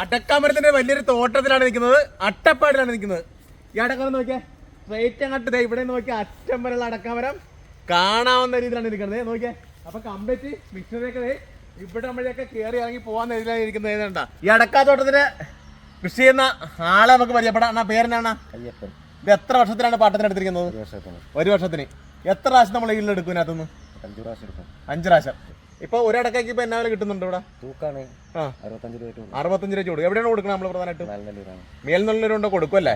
അടക്കാമരത്തിന്റെ വലിയൊരു തോട്ടത്തിലാണ് നിൽക്കുന്നത്. അട്ടപ്പാടിലാണ് നിൽക്കുന്നത്. ഈ അടക്കാമരം നോക്കിയാൽ സ്ട്രേറ്റ് അങ്ങോട്ട് ഇവിടെ നോക്കിയ അറ്റം വരെയുള്ള അടക്കാമരം. കാണാവുന്ന രീതിയിലാണ് ഇരിക്കുന്നത് ദേ നോക്കിയേ. അപ്പൊ കംപ്ലീറ്റ് മിഷനറിയൊക്കെ ഇവിടെ വഴിയൊക്കെ കയറി ഇറങ്ങി പോകാൻ രീതിയിലാണ് ഇരിക്കുന്നത് ഏതാണ്ടാ ഈ അടക്കാത്തോട്ടത്തിന് കൃഷി ചെയ്യുന്ന ആളെ നമുക്ക് പരിചയപ്പെടാം. എന്നാ പേരെന്നാണ്? അയ്യപ്പൻ ഇത് എത്ര വർഷത്തിലാണ് പാട്ടത്തിന് എടുത്തിരിക്കുന്നത്? ഒരു വർഷത്തിന്. എത്ര പ്രാവശ്യം നമ്മൾ ഈൽഡ് എടുക്കും അഞ്ച് പ്രാവശ്യം അഞ്ച് പ്രാവശ്യം. ഇപ്പൊ ഒരടക്കയ്ക്ക് ഇപ്പൊ എന്നാ വില കിട്ടുന്നുണ്ട് ഇവിടെ? തൂക്കാണ്. ആ. അറുപത്തഞ്ച് രൂപ അറുപത്തഞ്ച് രൂപ കൊടുക്കും എവിടെയാണ് കൊടുക്കണം നമ്മൾ പ്രധാനമായിട്ടും? മേൽനല്ലൂരുണ്ടോ മേൽനുള്ളവരുണ്ട് കൊടുക്കും അല്ലേ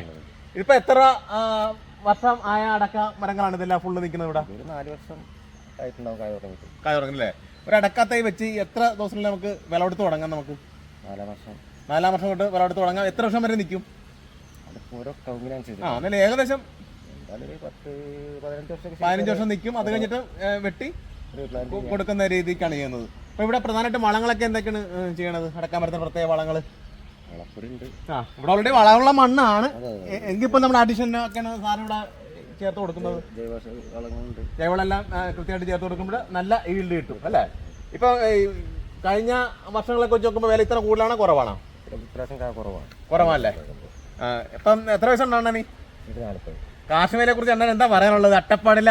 ഇപ്പൊ എത്ര വർഷം ആയ അടക്ക മരങ്ങളാണ് ഇതെല്ലാം ഫുള്ള് നിൽക്കുന്നത് ഇവിടെ? ഒരു നാല് വർഷം ആയിട്ടുണ്ടാവും കായ ഒരു അടക്കാത്തൈ വെച്ച് എത്ര ദിവസത്തിൽ നമുക്ക് വിളവെടുത്ത് തുടങ്ങാം നമുക്ക്? നാലാം വർഷം. നാലാം വർഷം തൊട്ട് വിളവെടുത്ത് തുടങ്ങാം. എത്ര വർഷം വരെ നിൽക്കും? അത് ഓരോ കൗങ്ങിനനുസരിച്ച് ആ എന്നാലും ഏകദേശം പത്ത് പതിനഞ്ച് വർഷം നിൽക്കും. അത് കഴിഞ്ഞിട്ട് വെട്ടി? കൊടുക്കുന്ന രീതിക്കാണ് ചെയ്യുന്നത്. അപ്പൊ ഇവിടെ പ്രധാനമായിട്ടും വളങ്ങളൊക്കെ എന്തൊക്കെയാണ് ചെയ്യണത്? അടക്കാൻ പറ്റുന്ന പ്രത്യേക വളങ്ങൾ വളപ്പൊടി ആ ഇവിടെ ഓൾറെഡി വളമുള്ള മണ്ണാണ്. അതെ, എ- എങ്കിപ്പോ നമ്മുടെ അഡീഷൻ ഒക്കെയാണ് സാധനം ഇവിടെ ചേർത്ത് കൊടുക്കുന്നത്. ജൈവ വളങ്ങളുണ്ട് ജൈവളെല്ലാം കൃത്യമായിട്ട് ചേർത്ത് കൊടുക്കുമ്പോൾ നല്ല ഈൽഡ് കിട്ടും അല്ലേ? ഇപ്പൊ കഴിഞ്ഞ വർഷങ്ങളൊക്കെ വെച്ച് നോക്കുമ്പോൾ വില ഇത്ര കൂടുതലാണോ കുറവാണോ? കുറവാണല്ലേ? ഇപ്പം എത്ര വയസ്സുണ്ടാണ് നീ? നാൽപ്പത് കാശ്മീരെ കുറിച്ച് അണ്ണൻ എന്താ പറയാനുള്ളത്? അട്ടപ്പാടില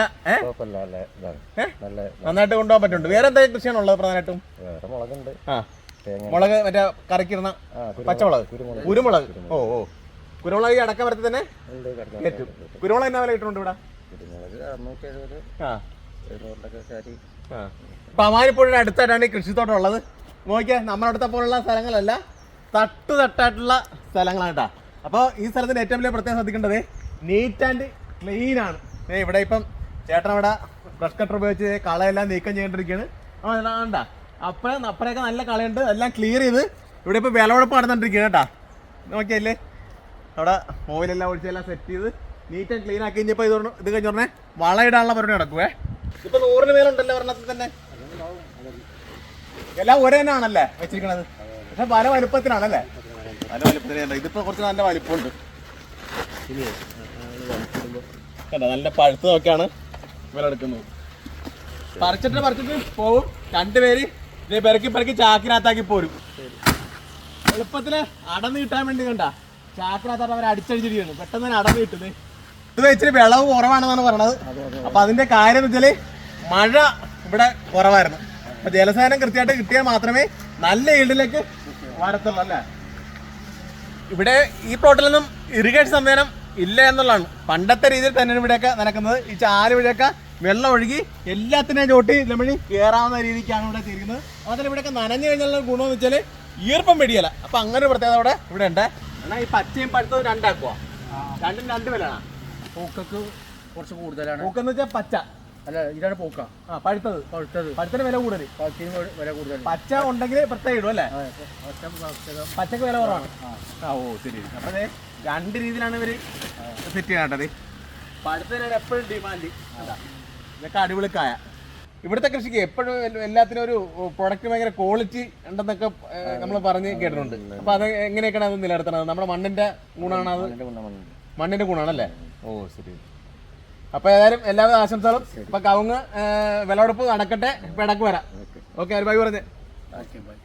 നന്നായിട്ട് കൊണ്ടുപോകാൻ പറ്റുന്നുണ്ട്. വേറെ എന്തൊക്കെ കൃഷിയാണുള്ളത് പ്രധാനമായിട്ടും? വേറെ മുളകുണ്ട്. ആ. മുളക് മറ്റേ കറിക്കിടുന്ന ആ പച്ചമുളക്. കുരുമുളക്. ഓ ഓ. കുരുമുളക് ഈ അടക്ക മരത്തിൽ തന്നെ കയറ്റും കുരുമുളക് എന്നാ വില കിട്ടുന്നുണ്ട് ഇവിടെ? അമാരിപ്പുഴയുടെ അടുത്തായിട്ടാണ് ഈ കൃഷിത്തോട്ടം ഉള്ളത്. നോക്കിയാ നമ്മളടുത്ത പോലുള്ള സ്ഥലങ്ങളല്ല തട്ടു തട്ടായിട്ടുള്ള സ്ഥലങ്ങളാണ് കേട്ടോ. അപ്പോൾ ഈ സ്ഥലത്തിന് ഏറ്റവും വലിയ പ്രത്യേകം ശ്രദ്ധിക്കേണ്ടത് നീറ്റ് ആൻഡ് ക്ലീൻ ആണ്. ഇവിടെ ഇപ്പം ചേട്ടൻ അവിടെ ബ്രഷ് കട്ടർ ഉപയോഗിച്ച് കളയെല്ലാം നീക്കം ചെയ്യേണ്ടിരിക്കുകയാണ് വേണ്ട അപ്പഴ അപ്പഴൊക്കെ നല്ല കളയുണ്ട്. എല്ലാം ക്ലിയർ ചെയ്ത് ഇവിടെ ഇപ്പോൾ വിളവെടുപ്പ് നടന്നുകൊണ്ടിരിക്കുകയാണ് കേട്ടാ. നോക്കിയല്ലേ? അവിടെ ഓയിലെല്ലാം ഒഴിച്ചെല്ലാം സെറ്റ് ചെയ്ത് നീറ്റ് ആൻഡ് ക്ലീൻ ആക്കി കഴിഞ്ഞപ്പോൾ ഇത് ഇത് കഴിഞ്ഞ പറഞ്ഞേ വളയിടാനുള്ള പരിപാടി നടക്കുവേ. ഇപ്പൊ നൂറിന് മേലുണ്ടല്ലോ ഒരെണ്ണത്തിൽ തന്നെ. എല്ലാം ഒരേ ആണല്ലേ വെച്ചിരിക്കണത്? പക്ഷെ പല വലുപ്പത്തിനാണല്ലേ? പല വലുപ്പത്തിനാണ് ഇതിപ്പോ കുറച്ച് നല്ല വലിപ്പമുണ്ട്. കണ്ടോ നല്ല നോക്കിയാണ് ഇവരെടുക്കുന്നത് പറിച്ചിട്ട് പറിച്ചിട്ട് പോവും. രണ്ടുപേര് ഇതേ പെരക്കി പെരക്കി ചാക്കിനകത്താക്കി പോരും. എളുപ്പത്തിൽ അടന്ന് കിട്ടാൻ വേണ്ടി കണ്ട. ചാക്കിനകത്തായിട്ട് അവർ അടിച്ചടിച്ചിരിക്കുന്നു. പെട്ടെന്ന് തന്നെ അടന്ന് കിട്ടുന്നത് ഇത് ഇച്ചിരി വിളവ് കുറവാണെന്നാണ് പറഞ്ഞത്. അപ്പൊ അതിന്റെ കാര്യം വെച്ചാൽ മഴ ഇവിടെ കുറവായിരുന്നു. അപ്പൊ ജലസേനം കൃത്യമായിട്ട് കിട്ടിയാൽ മാത്രമേ നല്ല ഈൽഡിലേക്ക് വരത്തുള്ളൂ അല്ലേ? ഇവിടെ ഈ പ്ലോട്ടിലൊന്നും ഇറിഗേഷൻ സംവിധാനം ഇല്ല എന്നുള്ളതാണ്. പണ്ടത്തെ രീതിയിൽ തന്നെ ഇവിടെയൊക്കെ നടക്കുന്നത്. ഈ ചാൽ വഴിയൊക്കെ വെള്ളം ഒഴുകി എല്ലാത്തിനെയും ചോട്ടി നമ്മൾ കയറാവുന്ന രീതിക്കാണ് ഇവിടെ തിരിക്കുന്നത് അതുപോലെ ഇവിടെയൊക്കെ നനഞ്ഞു കഴിഞ്ഞാൽ ഗുണമെന്ന് വെച്ചാൽ ഈർപ്പം പിടിയല്ല അപ്പൊ അങ്ങനെ ഒരു പ്രത്യേകത അവിടെ ഇവിടെ ഉണ്ട്. എന്നാൽ ഈ പച്ചയും പഴുത്തതും രണ്ടാക്കുക രണ്ടും രണ്ട് വിലയാണ്? പൂക്കക്ക് കുറച്ച് കൂടുതലാണ്. പൂക്കെന്ന് വെച്ചാൽ പച്ച. അല്ല ഇതാണ് പൂക്ക. ആ പഴുത്തത്. പഴുത്തത്. പഴുത്തിന് വില കൂടുതൽ പച്ചയും വില കൂടുതൽ പച്ച ഉണ്ടെങ്കിൽ പ്രത്യേകം ഇടും അല്ലേ? പച്ചക്ക് വില കുറവാണ്. ആ ഓ ശരി. അപ്പൊ രണ്ട് രീതിയിലാണ് ഇവർ സെറ്റ് ചെയ്യണത് പഴുത്തതിനാണ് എപ്പോഴും ഡിമാൻഡ് ഇതൊക്കെ അടിപൊളിക്കായ ഇവിടുത്തെ കൃഷിക്ക് എപ്പോഴും എല്ലാത്തിനും ഒരു പ്രൊഡക്റ്റ് ഭയങ്കര ക്വാളിറ്റി ഉണ്ടെന്നൊക്കെ നമ്മൾ പറഞ്ഞ് കേട്ടിട്ടുണ്ട്. അപ്പൊ അത് എങ്ങനെയൊക്കെയാണ് അത് നിലനിർത്തണത്? നമ്മുടെ മണ്ണിന്റെ ഗുണമാണ് അത്? മണ്ണിന്റെ ഗുണമാണല്ലേ? ഓ ശരി. അപ്പൊ ഏതായാലും എല്ലാവിധ ആശംസകളും. ഇപ്പൊ കവുങ്ങ് വിളവെടുപ്പ് നടക്കട്ടെ. ഇപ്പൊ ഇടയ്ക്ക് വരാം. ഓക്കെ. ബൈ പറഞ്ഞേ. Okay bye.